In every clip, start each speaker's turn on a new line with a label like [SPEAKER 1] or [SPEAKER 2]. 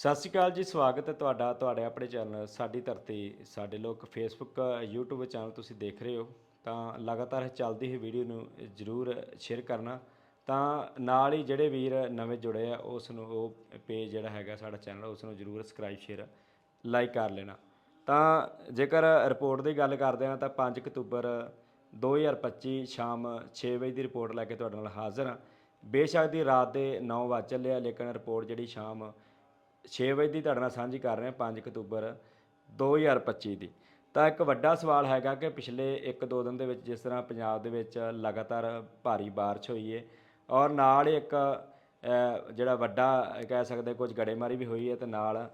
[SPEAKER 1] ਸਤਿ ਸ਼੍ਰੀ ਅਕਾਲ ਜੀ, ਸਵਾਗਤ ਹੈ ਤੁਹਾਡਾ, ਤੁਹਾਡੇ ਆਪਣੇ ਚੈਨਲ ਸਾਡੀ ਧਰਤੀ, ਸਾਡੇ ਲੋਕ ਫੇਸਬੁੱਕ YouTube ਚੈਨਲ ਤੁਸੀਂ ਦੇਖ ਰਹੇ ਹੋ। ਤਾਂ ਲਗਾਤਾਰ ਚੱਲਦੀ ਹੋਈ ਵੀਡੀਓ ਨੂੰ ਜਰੂਰ ਸ਼ੇਅਰ ਕਰਨਾ। ਤਾਂ ਨਾਲ ਹੀ ਜਿਹੜੇ ਵੀਰ ਨਵੇਂ ਜੁੜੇ ਆ ਉਸ ਨੂੰ ਉਹ ਪੇਜ ਜਿਹੜਾ ਹੈਗਾ ਸਾਡਾ ਚੈਨਲ ਉਸ ਨੂੰ ਜਰੂਰ ਸਬਸਕ੍ਰਾਈਬ ਸ਼ੇਅਰ ਲਾਈਕ ਕਰ ਲੈਣਾ। ਤਾਂ ਜੇਕਰ ਰਿਪੋਰਟ ਦੀ ਗੱਲ ਕਰਦੇ ਹਾਂ, ਤਾਂ 5 ਅਕਤੂਬਰ 2025 ਸ਼ਾਮ 6 ਵਜੇ ਦੀ ਰਿਪੋਰਟ ਲੈ ਕੇ ਤੁਹਾਡੇ ਨਾਲ ਹਾਜ਼ਰ ਹਾਂ। ਬੇਸ਼ੱਕ ਦੀ ਰਾਤ ਦੇ 9 ਵਜ ਚੱਲੇ ਆ, ਲੇਕਿਨ ਰਿਪੋਰਟ ਜਿਹੜੀ ਸ਼ਾਮ 6 ਵਜੇ ਦੀ ਤੁਹਾਡੇ ਨਾਲ ਸਾਂਝੀ ਕਰ ਰਹੇ ਹਾਂ 5 ਅਕਤੂਬਰ 2025 ਦੀ। ਤਾਂ ਇੱਕ ਵੱਡਾ ਸਵਾਲ ਹੈਗਾ ਕਿ ਪਿਛਲੇ 1-2 ਦਿਨ ਦੇ ਵਿੱਚ ਜਿਸ ਤਰ੍ਹਾਂ ਪੰਜਾਬ ਦੇ ਵਿੱਚ ਲਗਾਤਾਰ ਭਾਰੀ ਬਾਰਿਸ਼ ਹੋਈ ਹੈ ਔਰ ਨਾਲ ਹੀ ਇੱਕ ਜਿਹੜਾ ਵੱਡਾ ਕਹਿ ਸਕਦੇ ਕੁਝ ਗੜੇਮਾਰੀ ਵੀ ਹੋਈ ਹੈ ਤੇ ਨਾਲ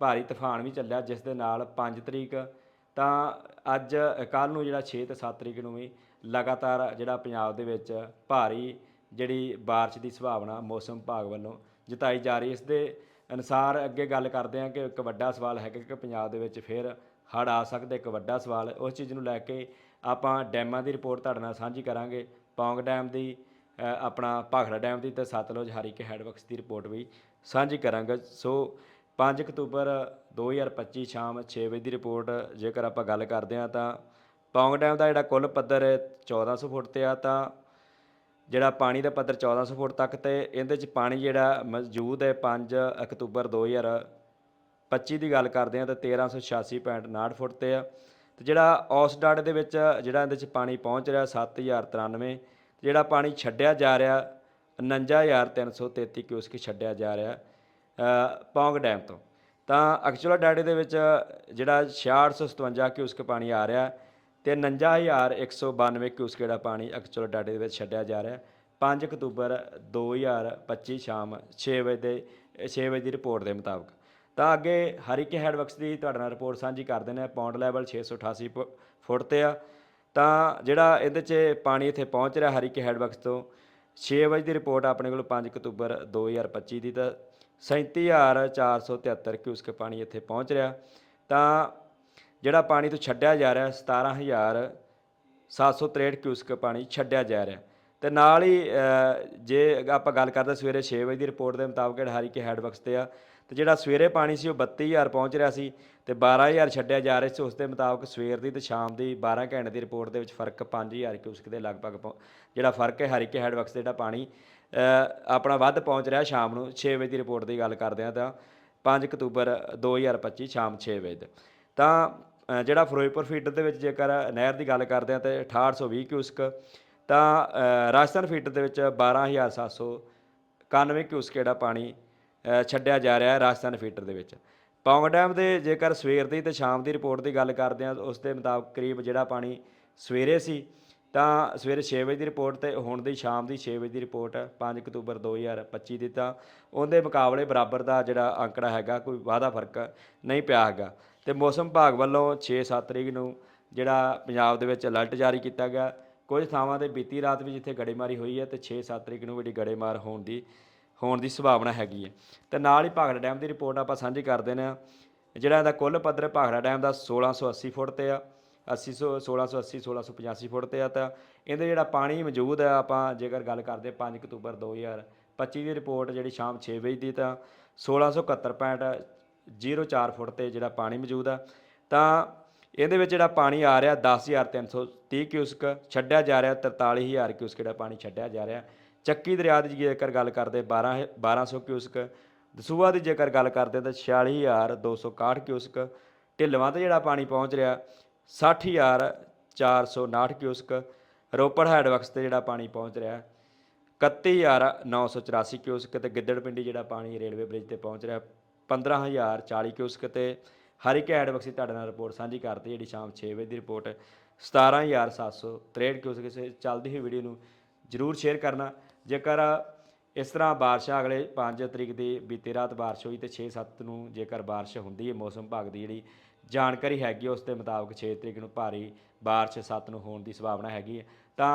[SPEAKER 1] ਭਾਰੀ ਤੂਫਾਨ ਵੀ ਚੱਲਿਆ ਜਿਸ ਦੇ ਨਾਲ 5 ਤਰੀਕ ਤਾਂ ਅੱਜ ਕੱਲ ਨੂੰ ਜਿਹੜਾ 6 ਤੇ 7 ਤਰੀਕ ਨੂੰ ਵੀ ਲਗਾਤਾਰ ਜਿਹੜਾ ਪੰਜਾਬ ਦੇ ਵਿੱਚ ਭਾਰੀ ਜਿਹੜੀ ਬਾਰਿਸ਼ ਦੀ ਸੰਭਾਵਨਾ ਮੌਸਮ ਵਿਭਾਗ ਵੱਲੋਂ ਜਤਾਈ ਜਾ ਰਹੀ ਇਸ ਦੇ ਅਨੁਸਾਰ ਅੱਗੇ ਗੱਲ ਕਰਦੇ ਹਾਂ ਕਿ ਇੱਕ ਵੱਡਾ ਸਵਾਲ ਹੈਗਾ ਕਿ ਪੰਜਾਬ ਦੇ ਵਿੱਚ ਫਿਰ ਹੜ੍ਹ ਆ ਸਕਦੇ, ਇੱਕ ਵੱਡਾ ਸਵਾਲ। ਉਸ ਚੀਜ਼ ਨੂੰ ਲੈ ਕੇ ਆਪਾਂ ਡੈਮਾਂ ਦੀ ਰਿਪੋਰਟ ਤੁਹਾਡੇ ਨਾਲ ਸਾਂਝੀ ਕਰਾਂਗੇ। ਪੌਂਗ ਡੈਮ ਦੀ ਆਪਣਾ ਭਾਖੜਾ ਡੈਮ ਦੀ ਤੇ ਸਤਲੁਜ ਹਰੀਕੇ ਹੈਡਵਰਕਸ ਦੀ ਰਿਪੋਰਟ ਵੀ ਸਾਂਝੀ ਕਰਾਂਗੇ। ਸੋ 5 ਅਕਤੂਬਰ 2025 ਸ਼ਾਮ 6 ਵਜੇ ਦੀ ਰਿਪੋਰਟ, ਜੇਕਰ ਆਪਾਂ ਗੱਲ ਕਰਦੇ ਹਾਂ ਤਾਂ ਪੌਂਗ ਡੈਮ ਦਾ ਜਿਹੜਾ ਕੁੱਲ ਪੱਧਰ ਹੈ 1400 ਫੁੱਟ ਤੇ ਆ ਤਾਂ ਜਿਹੜਾ ਪਾਣੀ ਦਾ ਪੱਧਰ 1400 ਫੁੱਟ ਤੱਕ ਤੇ ਇਹਦੇ ਚ ਪਾਣੀ ਜਿਹੜਾ ਮੌਜੂਦ ਹੈ 5 ਅਕਤੂਬਰ 2025 ਦੀ ਗੱਲ ਕਰਦੇ ਹਾਂ ਤਾਂ 1386.59 ਫੁੱਟ ਤੇ ਆ। ਤੇ ਜਿਹੜਾ ਔਸ ਡਾਟ ਦੇ ਵਿੱਚ ਜਿਹੜਾ ਇਹਦੇ ਚ ਪਾਣੀ ਪਹੁੰਚ ਰਿਹਾ 7093 ਜਿਹੜਾ ਪਾਣੀ ਛੱਡਿਆ ਜਾ ਰਿਹਾ 59333 ਕਿਊਸਕ ਛੱਡਿਆ ਜਾ ਰਿਹਾ ਪੌਂਗ ਡੈਮ ਤੋਂ। ਤਾਂ ਐਕਚੁਅਲ ਡਾਟੇ ਦੇ ਵਿੱਚ ਜਿਹੜਾ 6657 ਕਿਊਸਕ ਪਾਣੀ ਆ ਰਿਹਾ ਤੇ 59192 ਕਿਊਸਕ ਜਿਹੜਾ ਪਾਣੀ ਐਕਚੁਅਲ ਡਾਟੇ ਦੇ ਵਿੱਚ ਛੱਡਿਆ ਜਾ ਰਿਹਾ 5 ਅਕਤੂਬਰ 2025 ਸ਼ਾਮ 6 ਵਜੇ ਦੇ 6 ਵਜੇ ਦੀ ਰਿਪੋਰਟ ਦੇ ਮੁਤਾਬਕ। ਤਾਂ ਅੱਗੇ ਹਰੀਕੇ ਹੈਡਵਰਕਸ ਦੀ ਤੁਹਾਡੇ ਨਾਲ ਰਿਪੋਰਟ ਸਾਂਝੀ ਕਰ ਦਿੰਦੇ ਹਾਂ। ਪੌਂਡ ਲੈਵਲ 688 ਫੁ- ਫੁੱਟ ਤੇ ਆ। ਤਾਂ ਜਿਹੜਾ ਇਹਦੇ 'ਚ ਪਾਣੀ ਇੱਥੇ ਪਹੁੰਚ ਰਿਹਾ ਹਰੀਕੇ ਹੈਡਵਰਕਸ ਤੋਂ 6 ਵਜੇ ਦੀ ਰਿਪੋਰਟ ਆਪਣੇ ਕੋਲ 5 ਅਕਤੂਬਰ 2025 ਦੀ ਤਾਂ 37473 ਕਿਊਸਕ ਪਾਣੀ ਇੱਥੇ ਪਹੁੰਚ ਰਿਹਾ। ਤਾਂ ਜਿਹੜਾ ਪਾਣੀ ਤੋਂ ਛੱਡਿਆ ਜਾ ਰਿਹਾ 17763 ਕਿਊਸਕ ਪਾਣੀ ਛੱਡਿਆ ਜਾ ਰਿਹਾ। ਤੇ ਨਾਲ ਹੀ ਜੇ ਆਪਾਂ ਗੱਲ ਕਰਦੇ ਸਵੇਰੇ 6 ਵਜੇ ਦੀ ਰਿਪੋਰਟ ਦੇ ਮੁਤਾਬਕ ਜਿਹੜਾ ਹਰੀਕੇ ਹੈਡਵਰਕਸ ਤੇ ਆ, ਤੇ ਜਿਹੜਾ ਸਵੇਰੇ ਪਾਣੀ ਸੀ ਉਹ 32000 ਪਹੁੰਚ ਰਿਹਾ ਸੀ ਤੇ 12000 ਛੱਡਿਆ ਜਾ ਰਿਹਾ ਸੀ। ਉਸ ਦੇ ਮੁਤਾਬਕ ਸਵੇਰ ਦੀ ਤੇ ਸ਼ਾਮ ਦੀ 12 ਘੰਟੇ ਦੀ ਰਿਪੋਰਟ ਦੇ ਵਿੱਚ ਫ਼ਰਕ 5000 ਕਿਊਸਕ ਦੇ ਲਗਭਗ ਪਹੁੰ- ਜਿਹੜਾ ਫ਼ਰਕ ਹੈ ਹਰੀਕੇ ਹੈਡਵਰਕਸ ਤੇ ਜਿਹੜਾ ਪਾਣੀ ਆਪਣਾ ਵੱਧ ਪਹੁੰਚ ਰਿਹਾ ਸ਼ਾਮ ਨੂੰ 6 ਵਜੇ ਦੀ ਰਿਪੋਰਟ ਦੀ ਗੱਲ ਕਰਦੇ ਆ ਤਾਂ 5 ਅਕਤੂਬਰ 2025 ਸ਼ਾਮ 6 ਵਜੇ ਦੇ ਤਾਂ ਜਿਹੜਾ ਫਿਰੋਜ਼ਪੁਰ ਫੀਡਰ ਦੇ ਵਿੱਚ ਜੇਕਰ ਨਹਿਰ ਦੀ ਗੱਲ ਕਰਦੇ ਆ ਤੇ 6820 ਕਿਊਸਕ, ਤਾਂ ਰਾਜਸਥਾਨ ਫੀਡਰ ਦੇ ਵਿੱਚ 12791 ਕਿਊਸਕ ਜਿਹੜਾ ਪਾਣੀ ਛੱਡਿਆ ਜਾ ਰਿਹਾ ਹੈ ਰਾਜਸਥਾਨ ਫੀਡਰ ਦੇ ਵਿੱਚ। ਪੌਂਗ ਡੈਮ ਦੇ ਜੇਕਰ ਸਵੇਰ ਦੀ ਤੇ ਸ਼ਾਮ ਦੀ ਰਿਪੋਰਟ ਦੀ ਗੱਲ ਕਰਦੇ ਆ ਉਸ ਦੇ ਮੁਤਾਬਕ ਕਰੀਬ ਜਿਹੜਾ ਪਾਣੀ ਸਵੇਰੇ ਸੀ, ਤਾਂ ਸਵੇਰੇ 6 ਵਜੇ ਦੀ ਰਿਪੋਰਟ ਤੇ ਹੁਣ ਦੀ ਸ਼ਾਮ ਦੀ 6 ਵਜੇ ਦੀ ਰਿਪੋਰਟ 5 ਅਕਤੂਬਰ 2025 ਦੀ, ਤਾਂ ਉਹਦੇ ਮੁਕਾਬਲੇ ਬਰਾਬਰ ਦਾ ਜਿਹੜਾ ਅੰਕੜਾ ਹੈਗਾ, ਕੋਈ ਵਾਧਾ ਫ਼ਰਕ ਨਹੀਂ ਪਿਆ ਹੈਗਾ। ਤੇ ਮੌਸਮ ਵਿਭਾਗ ਵੱਲੋਂ 6-7 ਤਰੀਕ ਨੂੰ ਜਿਹੜਾ ਪੰਜਾਬ ਦੇ ਵਿੱਚ ਅਲਰਟ ਜਾਰੀ ਕੀਤਾ ਗਿਆ। ਕੁਝ ਥਾਵਾਂ ਤੇ ਬੀਤੀ ਰਾਤ ਵੀ ਜਿੱਥੇ ਗੜੇਮਾਰੀ ਹੋਈ ਹੈ ਤੇ 6-7 ਤਰੀਕ ਨੂੰ ਜਿਹੜੀ ਗੜੇਮਾਰ ਹੋਣ ਦੀ ਹੋਣ ਦੀ ਸੰਭਾਵਨਾ ਹੈਗੀ ਹੈ। ਤੇ ਨਾਲ ਹੀ ਭਾਖੜਾ ਡੈਮ ਦੀ ਰਿਪੋਰਟ ਆਪਾਂ ਸਾਂਝੀ ਕਰ ਦਿੰਦੇ ਹਾਂ। ਜਿਹੜਾ ਇਹਦਾ ਕੁੱਲ ਪੱਧਰ ਭਾਖੜਾ ਡੈਮ ਦਾ 1680 ਫੁੱਟ ਤੇ ਆ 80 1680 1685 ਫੁੱਟ ਤੇ ਆ ਤਾਂ ਇਹਦੇ ਜਿਹੜਾ ਪਾਣੀ ਮੌਜੂਦ ਹੈ ਆਪਾਂ ਜੇਕਰ ਗੱਲ ਕਰਦੇ 5 ਅਕਤੂਬਰ 2025 ਦੀ ਰਿਪੋਰਟ ਜਿਹੜੀ ਸ਼ਾਮ 6 ਵਜੇ ਦੀ ਤਾਂ 1671.04 ਫੁੱਟ ਤੇ ਜਿਹੜਾ ਪਾਣੀ ਮੌਜੂਦ ਆ। ਤਾਂ ਇਹਦੇ ਵਿੱਚ ਜਿਹੜਾ ਪਾਣੀ ਆ ਰਿਹਾ 10330 ਕਿਊਸਕ, ਛੱਡਿਆ ਜਾ ਰਿਹਾ 43000 ਕਿਊਸਕ ਜਿਹੜਾ ਪਾਣੀ ਛੱਡਿਆ ਜਾ ਰਿਹਾ। ਚੱਕੀ ਦਰਿਆ ਦੀ ਜੇਕਰ ਗੱਲ ਕਰਦੇ 12 1200 ਕਿਊਸਕ ਦਸੂਆ ਦੀ ਜੇਕਰ ਗੱਲ ਕਰਦੇ ਤਾਂ 46261 ਕਿਊਸਕ, ਢਿੱਲਵਾਂ ਤੇ ਜਿਹੜਾ ਪਾਣੀ ਪਹੁੰਚ ਰਿਹਾ 60459 ਕਿਊਸਕ, ਰੋਪੜ ਹੈਡਵਰਕਸ ਤੇ ਜਿਹੜਾ ਪਾਣੀ ਪਹੁੰਚ ਰਿਹਾ 31984 ਕਿਊਸਕ ਤੇ ਗਿੱਦੜਪਿੰਡੀ ਜਿਹੜਾ ਪਾਣੀ ਰੇਲਵੇ ਬ੍ਰਿਜ ਤੇ ਪਹੁੰਚ ਰਿਹਾ। 15040 ਕਿਊਸਕ ਤੇ ਹਰੀਕੇ ਹੈਡਵਰਕਸ ਦੀ ਤੁਹਾਡੇ ਨਾਲ ਰਿਪੋਰਟ ਸਾਂਝੀ ਕਰਤੀ ਜਿਹੜੀ ਸ਼ਾਮ 6 ਵਜੇ ਦੀ ਰਿਪੋਰਟ 17763 ਕਿਊਸਕ ਇਸ ਚੱਲਦੀ ਹੋਈ ਵੀਡੀਓ ਨੂੰ ਜਰੂਰ ਸ਼ੇਅਰ ਕਰਨਾ। ਜੇਕਰ ਇਸ ਤਰ੍ਹਾਂ ਬਾਰਿਸ਼ਾਂ ਅਗਲੇ 5 ਤਰੀਕ ਦੀ ਬੀਤੀ ਰਾਤ ਬਾਰਿਸ਼ ਹੋਈ ਤੇ 6-7 ਨੂੰ ਜੇਕਰ ਬਾਰਿਸ਼ ਹੁੰਦੀ ਹੈ, ਮੌਸਮ ਵਿਭਾਗ ਦੀ ਜਿਹੜੀ ਜਾਣਕਾਰੀ ਹੈਗੀ ਉਸ ਦੇ ਮੁਤਾਬਕ 6 ਤਰੀਕ ਨੂੰ ਭਾਰੀ ਬਾਰਿਸ਼ 7 ਨੂੰ ਹੋਣ ਦੀ ਸੰਭਾਵਨਾ ਹੈਗੀ ਹੈ। ਤਾਂ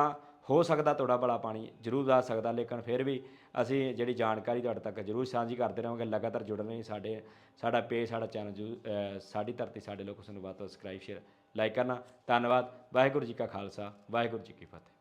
[SPEAKER 1] ਹੋ ਸਕਦਾ ਥੋੜਾ ਭਲਾ ਪਾਣੀ ਜ਼ਰੂਰ ਆ ਸਕਦਾ, ਲੇਕਿਨ ਫਿਰ ਵੀ ਅਸੀਂ ਜਿਹੜੀ ਜਾਣਕਾਰੀ ਤੁਹਾਡੇ ਤੱਕ ਜ਼ਰੂਰ ਸਾਂਝੀ ਕਰਦੇ ਰਹਾਂਗੇ। ਲਗਾਤਾਰ ਜੁੜਨ ਲਈ ਸਾਡੇ, ਸਾਡਾ ਪੇਜ, ਸਾਡਾ ਚੈਨਲ ਸਾਡੀ ਧਰਤੀ ਸਾਡੇ ਲੋਕ ਉਸ ਨੂੰ ਬਾਤ ਸਬਸਕ੍ਰਾਈਬ ਸ਼ੇਅਰ ਲਾਈਕ ਕਰਨਾ। ਧੰਨਵਾਦ। ਵਾਹਿਗੁਰੂ ਜੀ ਕਾ ਖਾਲਸਾ। ਵਾਹਿਗੁਰੂ ਜੀ ਕੀ ਫਤਿਹ।